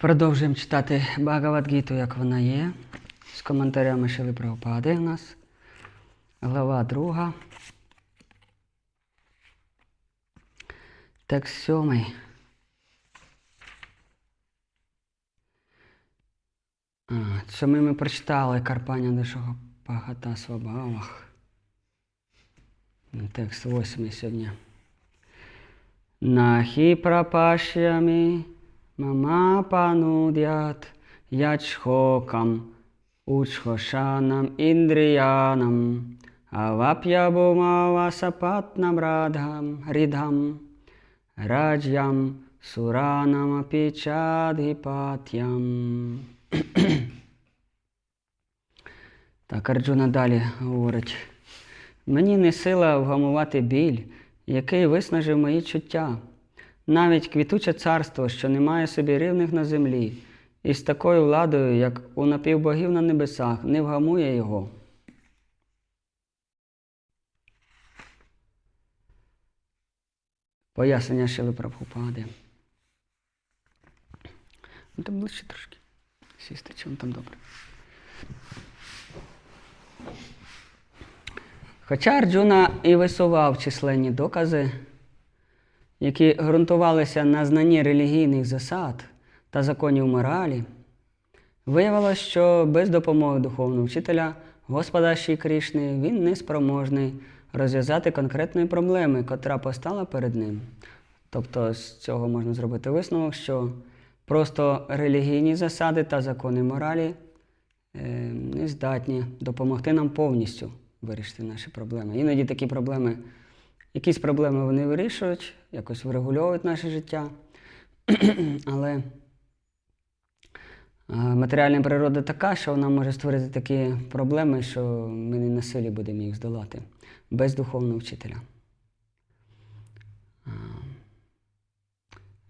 Продовжуємо читати Багавадгіту, як вона є. З коментарями Шили Прабхупади у нас. Глава друга. Текст сьомий. А, Сьомий ми прочитали Карпання Дешого Пагата Свабавах. Текст восьмий сьогодні. Нахі прапашями мама панудят ячхокам учхошанам індріянам авап'ябумавасапатнам радхам рідхам раджям суранам апічадгіпатям. Так, Арджуна далі говорить. Мені не сила вгамувати біль, який виснажив мої чуття. Навіть квітуче царство, що не має собі рівних на землі, і з такою владою, як у напівбогів на небесах, не вгамує його. Пояснення Шили Прабхупади. Ну, там ближче трошки. Сісти, чому там добре. Хоча Арджуна і висував численні докази, які ґрунтувалися на знанні релігійних засад та законів моралі, виявилось, що без допомоги духовного вчителя Господа Ші Крішни він не спроможний розв'язати конкретної проблеми, котра постала перед ним. Тобто з цього можна зробити висновок, що просто релігійні засади та закони моралі е, не здатні допомогти нам повністю вирішити наші проблеми. Іноді такі проблеми, якісь проблеми вони вирішують, якось врегульовують наше життя. Але е, матеріальна природа така, що вона може створити такі проблеми, що ми не на силі будемо їх здолати без духовного вчителя. Е,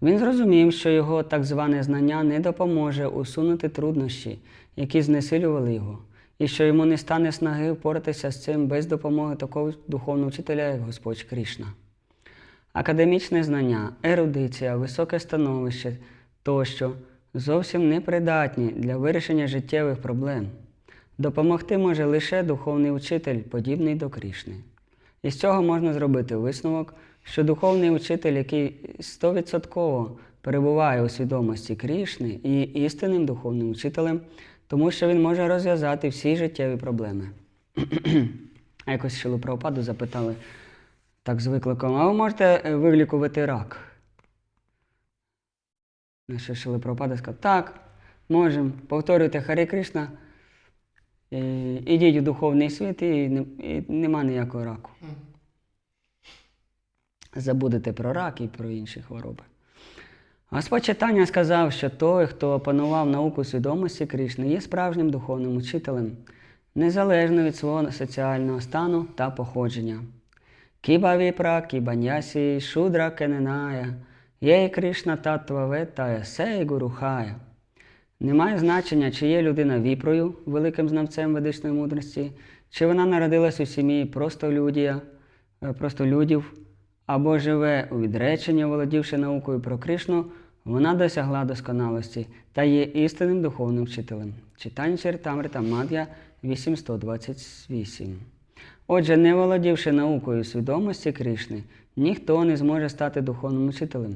Він зрозумів, що його так зване знання не допоможе усунути труднощі, які знесилювали його, і що йому не стане снаги впоратися з цим без допомоги такого духовного вчителя, як Господь Кришна. Академічне знання, ерудиція, високе становище тощо зовсім не придатні для вирішення життєвих проблем. Допомогти може лише духовний учитель, подібний до Крішни. Із цього можна зробити висновок, що духовний учитель, який стовідсотково перебуває у свідомості Крішни, є істинним духовним учителем, тому що він може розв'язати всі життєві проблеми. А якось Шилу Прабхупаду запитали так з викликом, а ви можете е, вилікувати рак? На що Шили Прабхупада сказав, так, можемо. Повторюйте Харі Кришна, ідіть у духовний світ і, і нема ніякого раку. Забудете про рак і про інші хвороби. Господь читання сказав, що той, хто опанував науку свідомості Кришни, є справжнім духовним учителем, незалежно від свого соціального стану та походження. Кіба віпра, кібаньясі, шудра кененая, є Кришна татва ветая, сей гурухая. Немає значення, чи є людина віпрою, великим знавцем ведичної мудрості, чи вона народилась у сім'ї просто е, просто людів, або живе у відреченні, володівши наукою про Кришну, вона досягла досконалості та є істинним духовним вчителем. Читання Чертамрита Мад'я 828. Отже, не володівши наукою свідомості Кришни, ніхто не зможе стати духовним учителем.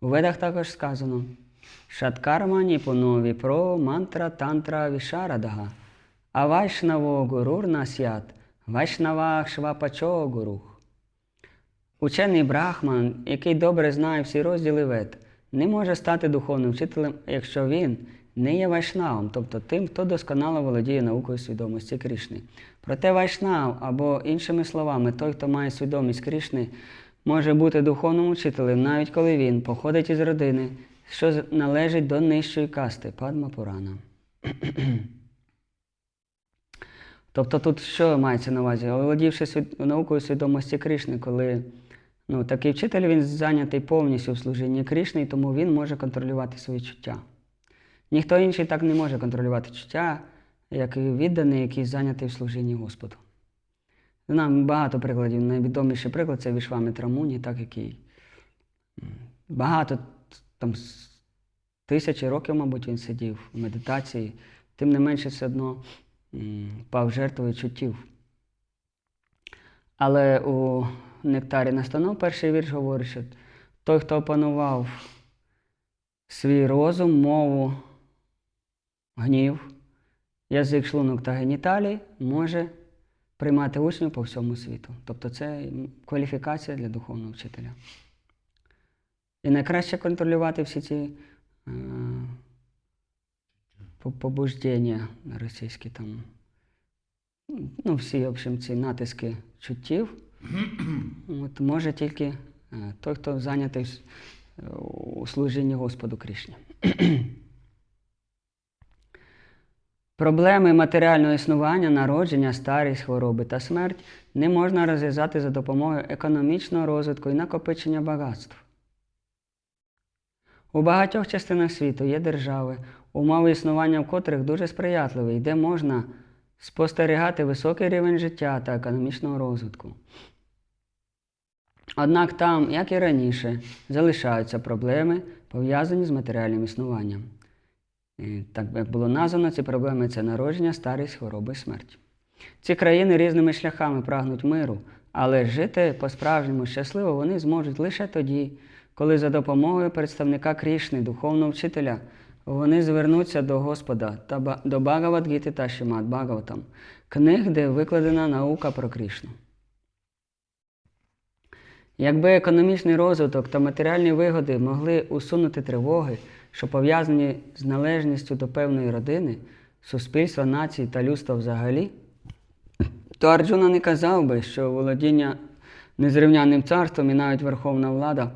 У ведах також сказано Шаткарма ніпунові про мантра тантра вішарадага, а вайшнаво гурур насят, вайшнава швапачо гурух. Учений брахман, який добре знає всі розділи вед, не може стати духовним вчителем, якщо він не є вайшнавом, тобто тим, хто досконало володіє наукою свідомості Кришни. Проте вайшнав, або іншими словами, той, хто має свідомість Кришни, може бути духовним учителем, навіть коли він походить із родини, що належить до нижчої касти Падма Пурана. Тобто тут що мається на увазі? Володівши свід... наукою свідомості Кришни, коли ну, такий вчитель він зайнятий повністю в служінні Кришни, тому він може контролювати свої чуття. Ніхто інший так не може контролювати чуття, як і відданий, який зайнятий в служінні Господу. Знаємо багато прикладів. Найвідоміший приклад це Вішвамітра Муні, так який багато там тисячі років, мабуть, він сидів в медитації, тим не менше все одно пав жертвою чуттів. Але у нектарі настанов перший вірш говорить, що той, хто опанував свій розум, мову, гнів, язик, шлунок та геніталії, може приймати учнів по всьому світу. Тобто це кваліфікація для духовного вчителя. І найкраще контролювати всі ці е, побуждення російські там. Ну, всі, в общем, ці натиски чуттів. От, може тільки е, той, хто зайнятий у служінні Господу Кришні. Проблеми матеріального існування, народження, старість, хвороби та смерть не можна розв'язати за допомогою економічного розвитку і накопичення багатств. У багатьох частинах світу є держави, умови існування в котрих дуже сприятливі, і де можна спостерігати високий рівень життя та економічного розвитку. Однак там, як і раніше, залишаються проблеми, пов'язані з матеріальним існуванням. Так як було названо, ці проблеми це народження, старість, хвороби, смерть. Ці країни різними шляхами прагнуть миру, але жити по-справжньому щасливо вони зможуть лише тоді, коли за допомогою представника Крішни, духовного вчителя, вони звернуться до Господа та до Багавадгіти та Шимат Бхагаватам, книг, де викладена наука про Крішну. Якби економічний розвиток та матеріальні вигоди могли усунути тривоги, що пов'язані з належністю до певної родини, суспільства, нації та людства взагалі, то Арджуна не казав би, що володіння незрівнянним царством і навіть верховна влада,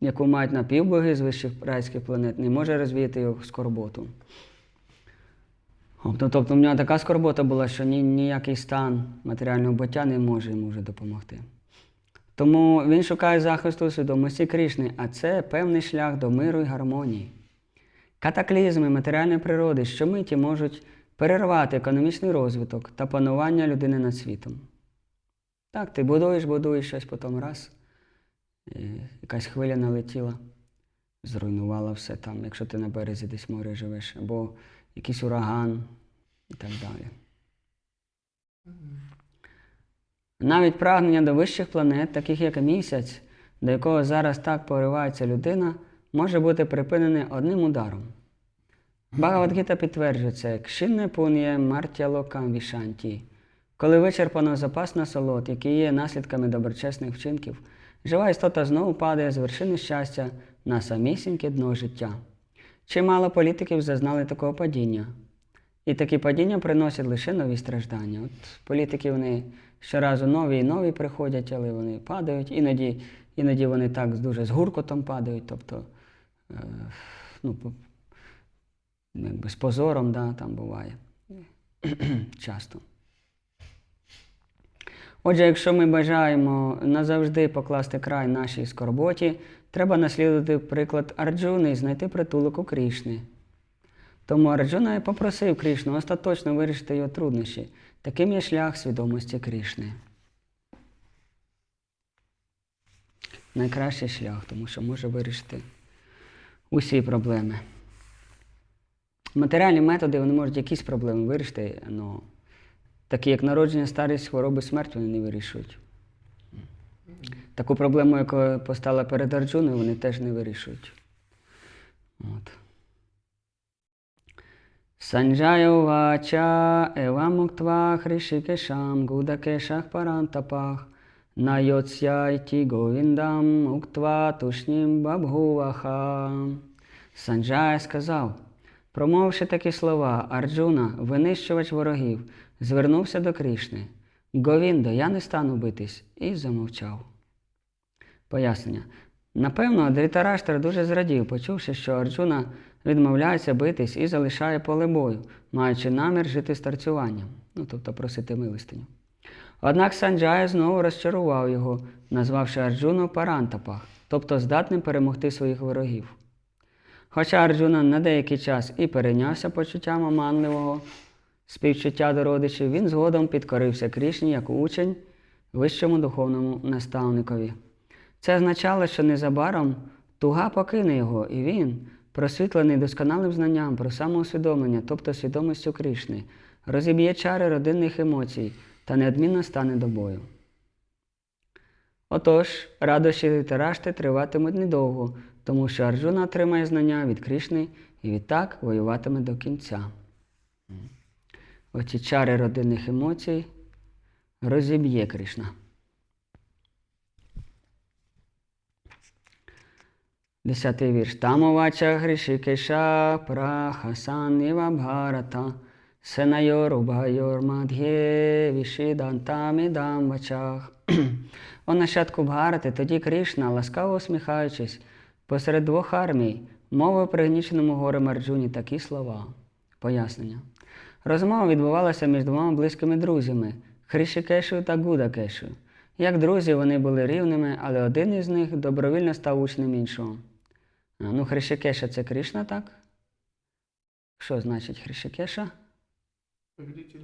яку мають напівбоги з вищих райських планет, не може розвіяти його скорботу. Тобто, тобто в нього така скорбота була, що ні, ніякий стан матеріального буття не може йому вже допомогти. Тому він шукає захисту у свідомості Крішни, а це певний шлях до миру і гармонії. Катаклізми матеріальної природи щомиті можуть перервати економічний розвиток та панування людини над світом. Так, ти будуєш, будуєш щось, потім раз, якась хвиля налетіла, зруйнувала все там, якщо ти на березі десь моря живеш, або якийсь ураган і так далі. Навіть прагнення до вищих планет, таких як місяць, до якого зараз так поривається людина, може бути припинене одним ударом. Багавадгіта підтверджує це кшинне пун'є мартя локам вішанті. Коли вичерпано запас насолод, які є наслідками доброчесних вчинків, жива істота знову падає з вершини щастя на самісіньке дно життя. Чимало політиків зазнали такого падіння. І такі падіння приносять лише нові страждання. От політики вони щоразу нові і нові приходять, але вони падають. Іноді, іноді вони так дуже з гуркотом падають, тобто е, ну, якби з позором, да, там буває часто. Отже, якщо ми бажаємо назавжди покласти край нашій скорботі, треба наслідувати приклад Арджуни і знайти притулок у Крішни. Тому Арджуна і попросив Крішну остаточно вирішити його труднощі. Таким є шлях свідомості Крішни. Найкращий шлях, тому що може вирішити усі проблеми. Матеріальні методи вони можуть якісь проблеми вирішити, але такі як народження, старість, хвороби, смерть вони не вирішують. Таку проблему, яка постала перед Арджуною, вони теж не вирішують. От. Санджая увача евамуктва хришикешам гудакешах парантапах найоцяйті говіндам уктва тушнім бабгуваха. Санджая сказав, промовивши такі слова, Арджуна, винищувач ворогів, звернувся до Крішни. Говіндо, я не стану битись, і замовчав. Пояснення. Напевно, Дрітараштар дуже зрадів, почувши, що Арджуна відмовляється битись і залишає поле бою, маючи намір жити старцюванням, ну тобто просити милостиню. Однак Санджая знову розчарував його, назвавши Арджуну Парантапах, тобто здатним перемогти своїх ворогів. Хоча Арджуна на деякий час і перейнявся почуттям оманливого співчуття до родичів, він згодом підкорився Крішні як учень вищому духовному наставникові. Це означало, що незабаром туга покине його, і він, просвітлений досконалим знанням про самоусвідомлення, тобто свідомістю Кришни, розіб'є чари родинних емоцій та неодмінно стане до бою. Отож, радощі Вітарашти триватимуть недовго, тому що Арджуна отримає знання від Кришни і відтак воюватиме до кінця. Оці чари родинних емоцій розіб'є Кришна. Десятий вірш. Тамовача Гришикеша Прахасан Іва Бхарата Мад'є Вішидантамідам вачах. О нащадку Бхарати, тоді Кришна, ласкаво усміхаючись, посеред двох армій, мовив пригніченому горем Арджуні такі слова. Пояснення. Розмова відбувалася між двома близькими друзями Хришикешою та Гудакешою. Як друзі, вони були рівними, але один із них добровільно став учнем іншого. А, Ну, Хришикеша це Кришна, так? Що значить? Повелитель.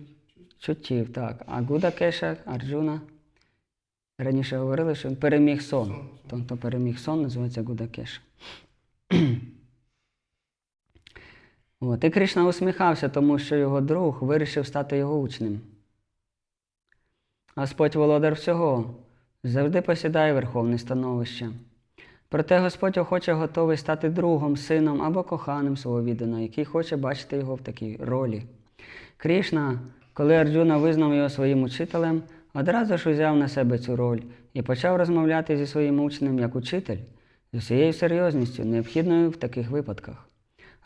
Чуттів, так. А Гудакеша, Арджуна. Раніше говорили, що він переміг сон. Сон, сон. Тобто переміг сон, називається Гудакеша. От. І Кришна усміхався, тому що його друг вирішив стати його учнем. Господь володар всього завжди посідає верховне становище. Проте Господь охоче готовий стати другом, сином або коханим свого відданого, який хоче бачити його в такій ролі. Крішна, коли Арджуна визнав його своїм учителем, одразу ж узяв на себе цю роль і почав розмовляти зі своїм учнем як учитель з усією серйозністю, необхідною в таких випадках.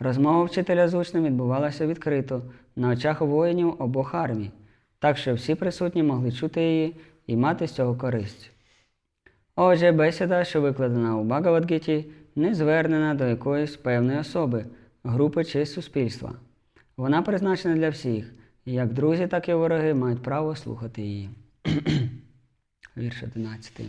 Розмова вчителя з учнем відбувалася відкрито на очах воїнів обох армій, так що всі присутні могли чути її і мати з цього користь. Отже, бесіда, що викладена у Багавадгіті, не звернена до якоїсь певної особи, групи чи суспільства. Вона призначена для всіх, і як друзі, так і вороги мають право слухати її. Вірш 11.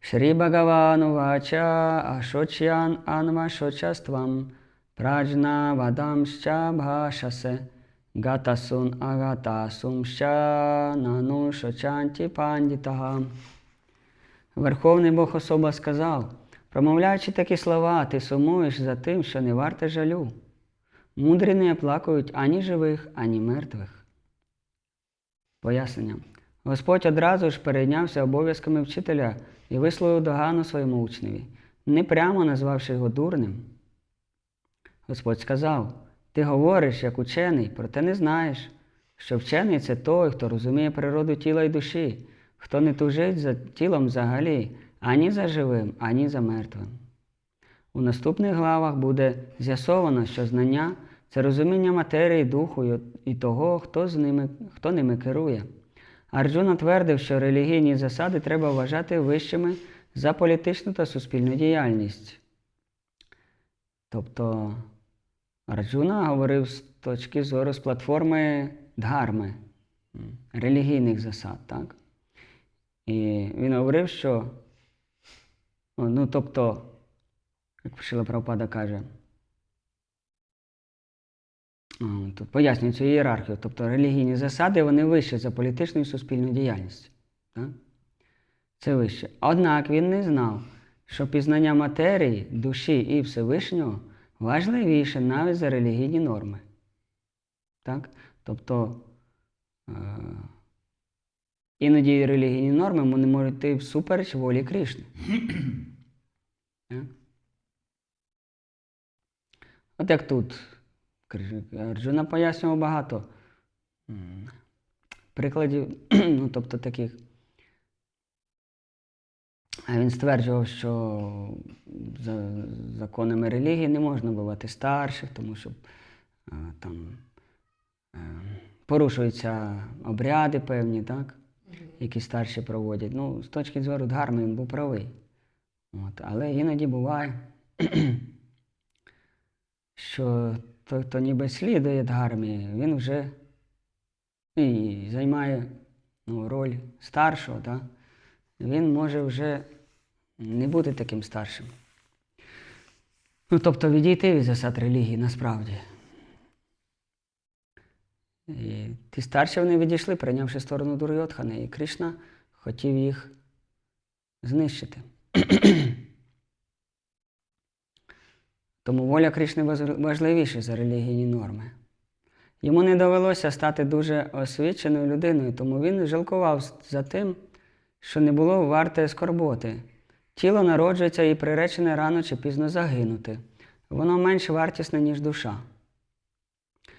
Шрі Бхагавану Вача Ашочян Анвашочаствам Праджна Вадамща Бхашасе Гатасун Агатасумща Нану Шочанті Пандітага. Верховний Бог особа сказав, промовляючи такі слова, ти сумуєш за тим, що не варте жалю. Мудрі не оплакують ані живих, ані мертвих. Пояснення. Господь одразу ж перейнявся обов'язками вчителя і висловив догану своєму учневі, не прямо назвавши його дурним. Господь сказав: Ти говориш як учений, проте не знаєш, що вчений це той, хто розуміє природу тіла і душі, хто не тужить за тілом взагалі, ані за живим, ані за мертвим. У наступних главах буде з'ясовано, що знання це розуміння матерії, духу і- того, хто, з ними, хто ними керує. Арджуна твердив, що релігійні засади треба вважати вищими за політичну та суспільну діяльність. Тобто Арджуна говорив з точки зору з платформи дгарми, релігійних засад, так? І він говорив, що, ну, тобто, як Шила Прабхупада каже, Тут пояснює цю ієрархію. Тобто релігійні засади вони вищі за політичну і суспільну діяльність. Так? Це вище. Однак він не знав, що пізнання матерії, душі і Всевишнього важливіше навіть за релігійні норми. Так? Тобто е- іноді релігійні норми вони можуть йти всупереч волі Кришни. От як тут. Арджуна пояснював багато прикладів, ну, тобто таких. А він стверджував, що за законами релігії не можна бувати старших, тому що там е, порушуються обряди певні, так? які старші проводять. Ну, з точки зору дгарми він був правий. От. Але іноді буває, що той, хто ніби слідує дгармі, він вже і займає ну, роль старшого, так? він може вже не бути таким старшим. Ну, тобто відійти від засад релігії насправді. І ті старші вони відійшли, прийнявши сторону Дурйотхани, і Кришна хотів їх знищити. Тому воля Кришни важливіша за релігійні норми. Йому не довелося стати дуже освіченою людиною, тому він жалкував за тим, що не було варте скорботи. Тіло народжується і приречене рано чи пізно загинути. Воно менш вартісне, ніж душа.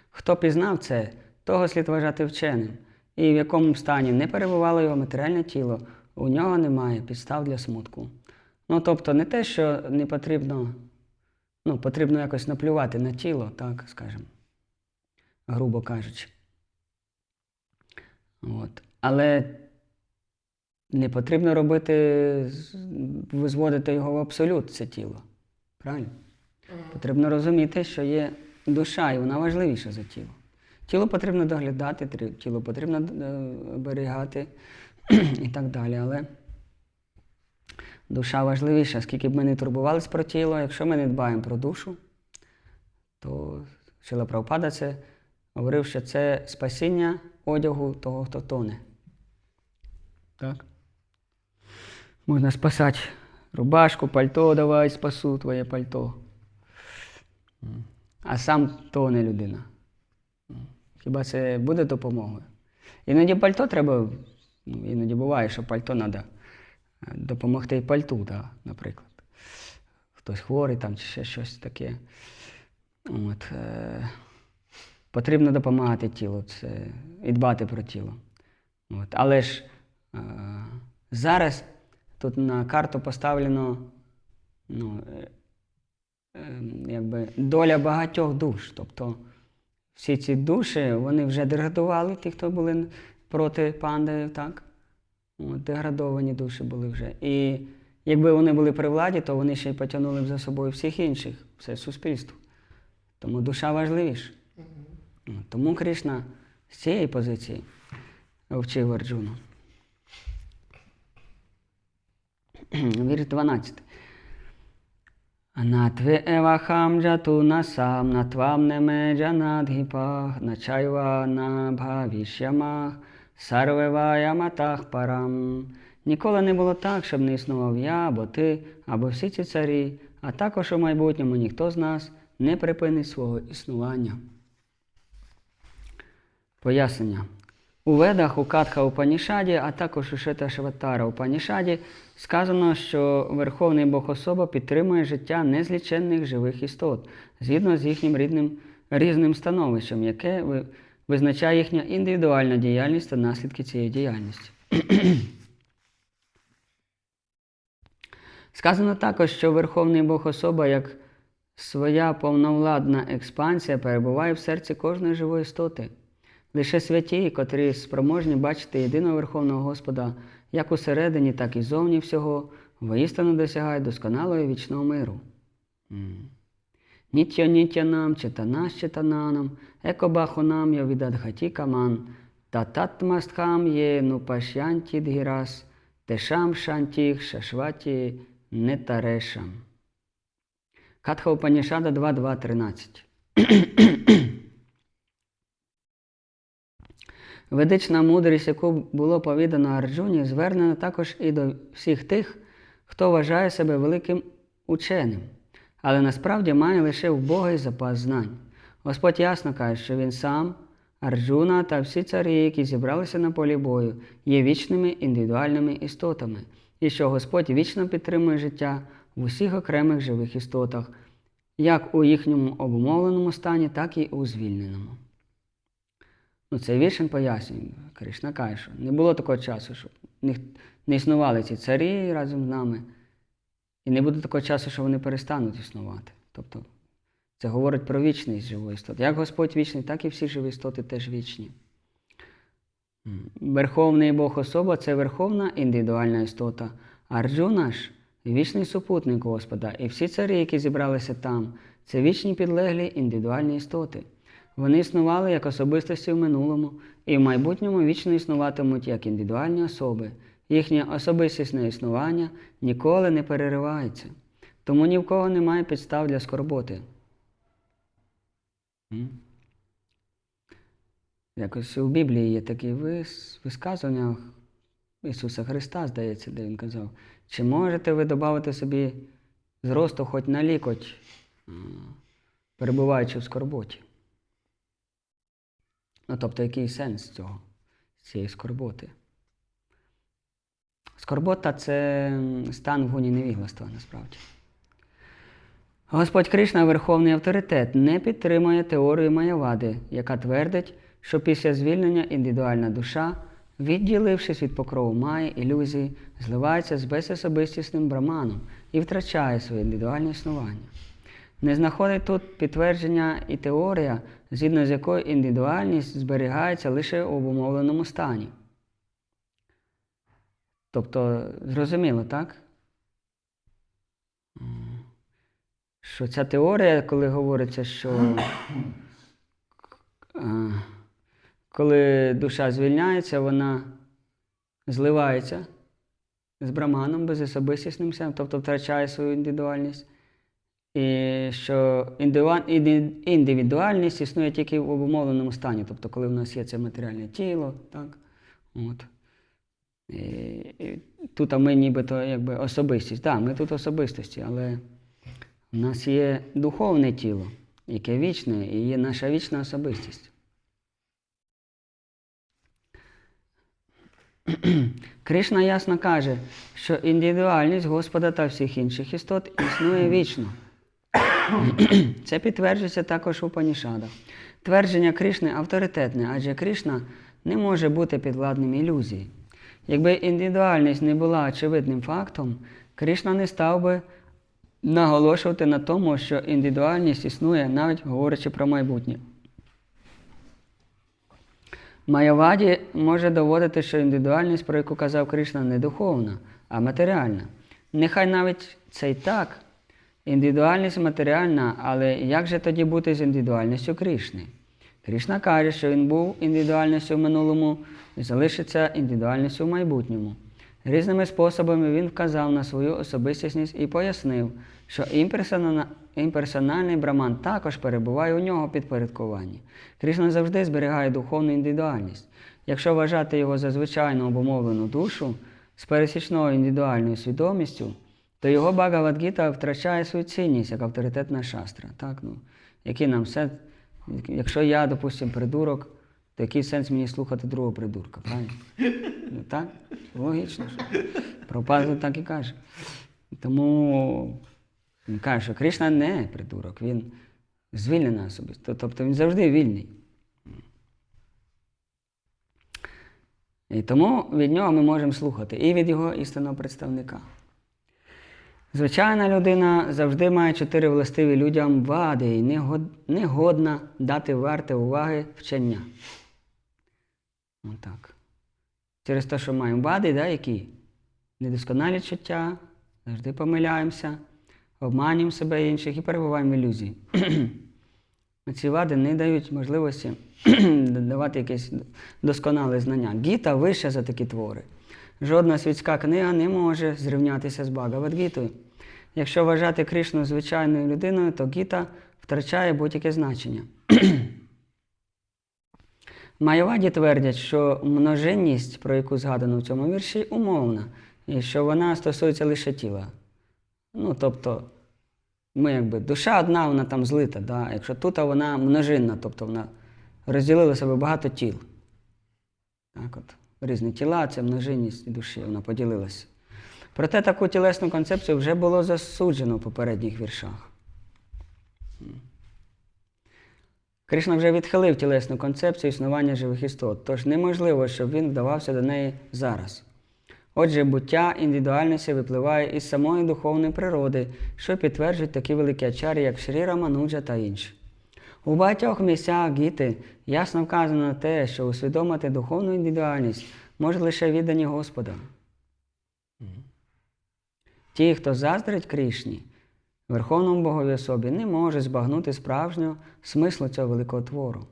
Хто пізнав це, того слід вважати вченим, і в якому б стані не перебувало його матеріальне тіло, у нього немає підстав для смутку. Ну, тобто, не те, що не потрібно, ну, потрібно якось наплювати на тіло, так скажемо, грубо кажучи. От. Але не потрібно робити, визводити його в абсолют, це тіло. Правильно? Потрібно розуміти, що є душа, і вона важливіша за тіло. Тіло потрібно доглядати, тіло потрібно е, оберігати і так далі. Але душа важливіша, скільки б ми не турбувалися про тіло, якщо ми не дбаємо про душу, то Шила Прабхупада це говорив, що це спасіння одягу того, хто тоне. Так? Можна спасати рубашку, пальто, давай спасу твоє пальто. А сам тоне людина. Хіба це буде допомогою? Іноді пальто треба, ну, іноді буває, що пальто треба допомогти пальту, да, наприклад. Хтось хворий там чи ще щось таке. От, е, потрібно допомагати тілу це, і дбати про тіло. От. Але ж е, зараз тут на карту поставлено ну, е, е, якби доля багатьох душ. Тобто всі ці душі вони вже деградували, ті, хто були проти панди, так? Деградовані душі були вже. І якби вони були при владі, то вони ще й потягнули б за собою всіх інших, все суспільство. Тому душа важливіша. Тому Кришна з цієї позиції вчив Арджуну. Вірш 12. Анатве евахам джату насам натвам неме джанадгіпах начайва на бхавішямах сарвеваяматах парам. Ніколи не було так, щоб не існував я або ти, або всі ці царі, а також у майбутньому ніхто з нас не припинить свого існування. Пояснення. У Ведах, у Катха Упанішаді, а також у Шеташватара Упанішаді сказано, що Верховний Бог особа підтримує життя незліченних живих істот згідно з їхнім рідним, різним становищем, яке визначає їхня індивідуальна діяльність та наслідки цієї діяльності. Сказано також, що Верховний Бог особа як своя повновладна експансія перебуває в серці кожної живої істоти. Лише святі, котрі спроможні бачити єдиного Верховного Господа як усередині, так і зовні всього, воістину досягають досконалого вічного миру. Нітя нітя нам, читанаш читананам, екобаху нам йо відадгаті каман, та татмастхам є нупашянті дгірас, тешам шантіх шашваті нетарешам. Катха Упанішада 2.2.13 Ведична мудрість, яку було повідано Арджуні, звернена також і до всіх тих, хто вважає себе великим ученим, але насправді має лише вбогий запас знань. Господь ясно каже, що він сам, Арджуна та всі царі, які зібралися на полі бою, є вічними індивідуальними істотами, і що Господь вічно підтримує життя в усіх окремих живих істотах, як у їхньому обумовленому стані, так і у звільненому. Ну, цей вірш він пояснює. Кришна каже, що не було такого часу, щоб не існували ці царі разом з нами. І не буде такого часу, що вони перестануть існувати. Тобто це говорить про вічність живої істоти. Як Господь вічний, так і всі живі істоти теж вічні. Верховний Бог особа це верховна індивідуальна істота. Арджуна ж вічний супутник Господа. І всі царі, які зібралися там, це вічні підлеглі індивідуальні істоти. Вони існували як особистості в минулому і в майбутньому вічно існуватимуть як індивідуальні особи. Їхнє особистісне існування ніколи не переривається. Тому ні в кого немає підстав для скорботи. Якось у Біблії є такі висказування Ісуса Христа, здається, де Він казав, чи можете ви додати собі зросту хоч на лікоть перебуваючи в скорботі. Ну, тобто, який сенс цього, цієї скорботи? Скорбота це стан в гуні невігластва, насправді. Господь Кришна, верховний авторитет, не підтримує теорію Маявади, яка твердить, що після звільнення індивідуальна душа, відділившись від покрову Майї, ілюзії, зливається з безособистісним браманом і втрачає своє індивідуальне існування. Не знаходить тут підтвердження і теорія, згідно з якою індивідуальність зберігається лише у обумовленому стані. Тобто, зрозуміло, так? Що ця теорія, коли говориться, що коли душа звільняється, вона зливається з браманом, безособистісним сем, тобто втрачає свою індивідуальність. І що індивідуальність існує тільки в обумовленому стані, тобто коли в нас є це матеріальне тіло, так? От. Тут ми нібито якби особистість. Так, ми тут особистості, але в нас є духовне тіло, яке вічне, і є наша вічна особистість. Кришна ясно каже, що індивідуальність Господа та всіх інших істот існує вічно. Це підтверджується також у Панішадах. Твердження Кришни авторитетне, адже Кришна не може бути підвладним ілюзії. Якби індивідуальність не була очевидним фактом, Кришна не став би наголошувати на тому, що індивідуальність існує, навіть говорячи про майбутнє. Майяваді може доводити, що індивідуальність, про яку казав Кришна, не духовна, а матеріальна. Нехай навіть це й так. Індивідуальність матеріальна, але як же тоді бути з індивідуальністю Кришни? Кришна каже, що він був індивідуальністю в минулому і залишиться індивідуальністю в майбутньому. Різними способами він вказав на свою особистісність і пояснив, що імперсональний браман також перебуває у нього підпорядкуванні. Кришна завжди зберігає духовну індивідуальність. Якщо вважати його за звичайно обумовлену душу з пересічною індивідуальною свідомістю, то його Багавадгіта втрачає свою цінність як авторитетна шастра. Так? Ну, який нам все, якщо я, допустимо, придурок, то який сенс мені слухати другого придурка, правильно? Ну, так? Логічно. Що? Так і каже. Тому він каже, що Кришна не придурок, він звільнена особисто. Тобто він завжди вільний. І тому від нього ми можемо слухати і від його істинного представника. Звичайна людина завжди має чотири властиві людям вади і не годна дати варте уваги вчення. Отак. Через те, що маємо вади, да, які недосконалі чуття, завжди помиляємося, обманюємо себе і інших і перебуваємо в ілюзії. Ці вади не дають можливості давати якесь досконале знання. Гіта вища за такі твори. Жодна світська книга не може зрівнятися з Багавадгітою. Якщо вважати Кришну звичайною людиною, то Гіта втрачає будь-яке значення. Майоваді твердять, що множинність, про яку згадано в цьому вірші, умовна, і що вона стосується лише тіла. Ну, тобто, ми якби душа одна, вона там злита, да? якщо тут вона множинна, тобто вона розділила себе багато тіл. Так от, різні тіла це множинність душі, вона поділилася. Проте таку тілесну концепцію вже було засуджено в попередніх віршах. Кришна вже відхилив тілесну концепцію існування живих істот, тож неможливо, щоб він вдавався до неї зараз. Отже, буття індивідуальності випливає із самої духовної природи, що підтверджують такі великі ачарі, як Шрі Рамануджа та інші. У багатьох місцях гіти ясно вказано те, що усвідомити духовну індивідуальність може лише віддані Господа. Ті, хто заздрить Кришні, Верховному Богові особі, не може збагнути справжнього смислу цього великого твору.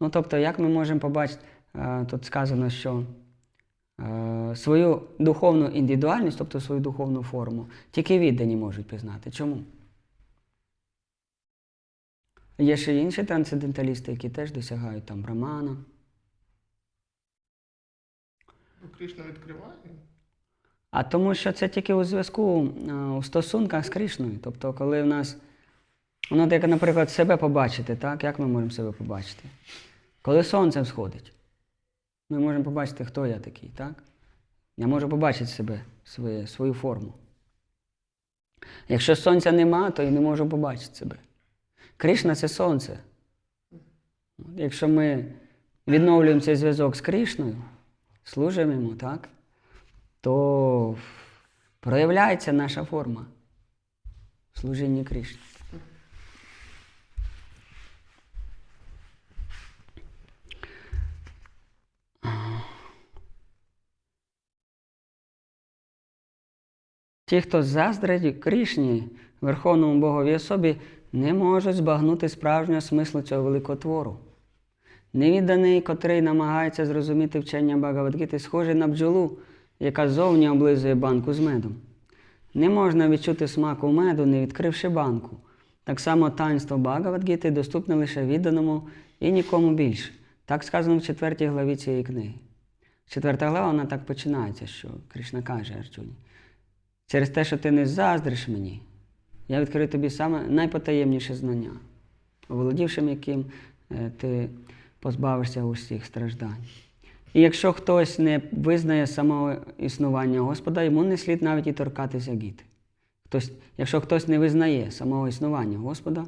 Ну, тобто, як ми можемо побачити, е, тут сказано, що е, свою духовну індивідуальність, тобто свою духовну форму, тільки віддані можуть пізнати. Чому? Є ще інші трансценденталісти, які теж досягають там брамана. Ну, Кришна відкриває. А тому що це тільки у зв'язку, у стосунках з Кришною. Тобто, коли в нас Ну, як, наприклад, себе побачити, так? Як ми можемо себе побачити? Коли сонце всходить, ми можемо побачити, хто я такий, так? Я можу побачити себе, своє, свою форму. Якщо сонця нема, то і не можу побачити себе. Кришна це сонце. Якщо ми відновлюємо цей зв'язок з Кришною, служимо йому, так? то проявляється наша форма в служінні Кришні. Ті, хто заздрять Кришні, Верховному Богові особі, не можуть збагнути справжнього смислу цього великого твору. Невідданий, котрий намагається зрозуміти вчення Багавадгіти, схожий на бджолу, яка зовні облизує банку з медом. Не можна відчути смаку меду, не відкривши банку. Так само таїнство Багавадгіти доступне лише відданому і нікому більше. Так сказано в четвертій главі цієї книги. Четверта глава вона так починається, що Кришна каже Арджуні. Через те, що ти не заздриш мені, я відкрию тобі саме найпотаємніше знання, оволодівшим яким е, ти позбавишся усіх страждань. І якщо хтось не визнає самого існування Господа, йому не слід навіть і торкатися гіти. Хтось, якщо хтось не визнає самого існування Господа,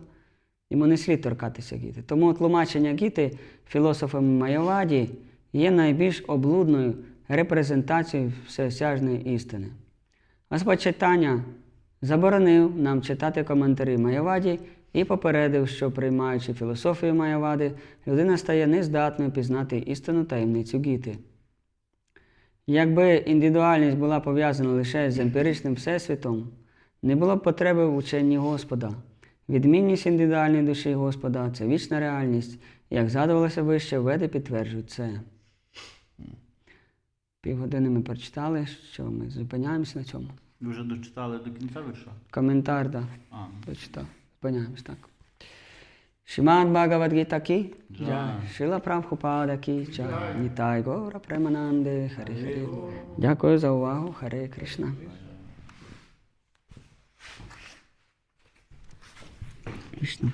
йому не слід торкатися гіти. Тому тлумачення гіти філософами Майоваді є найбільш облудною репрезентацією всеосяжної істини. Господь читання заборонив нам читати коментарі Майяваді і попередив, що приймаючи філософію Майявади, людина стає нездатною пізнати істинну таємницю гіти. Якби індивідуальність була пов'язана лише з емпіричним всесвітом, не було б потреби в ученні Господа. Відмінність індивідуальної душі Господа це вічна реальність. Як згадувалося вище, веди підтверджують це. Півгодини ми прочитали, що ми зупиняємося на цьому. Ви вже дочитали до кінця вийшов? Коментар, да, А, ну, прочитав. Зупиняємось так. Шимат Бхагавадгіта кі, Джай. Шила Прабхупада кі, джай. Нітай Гора Премананде, Хари Хари. Дякую за увагу, Харе Кришна. Кришна,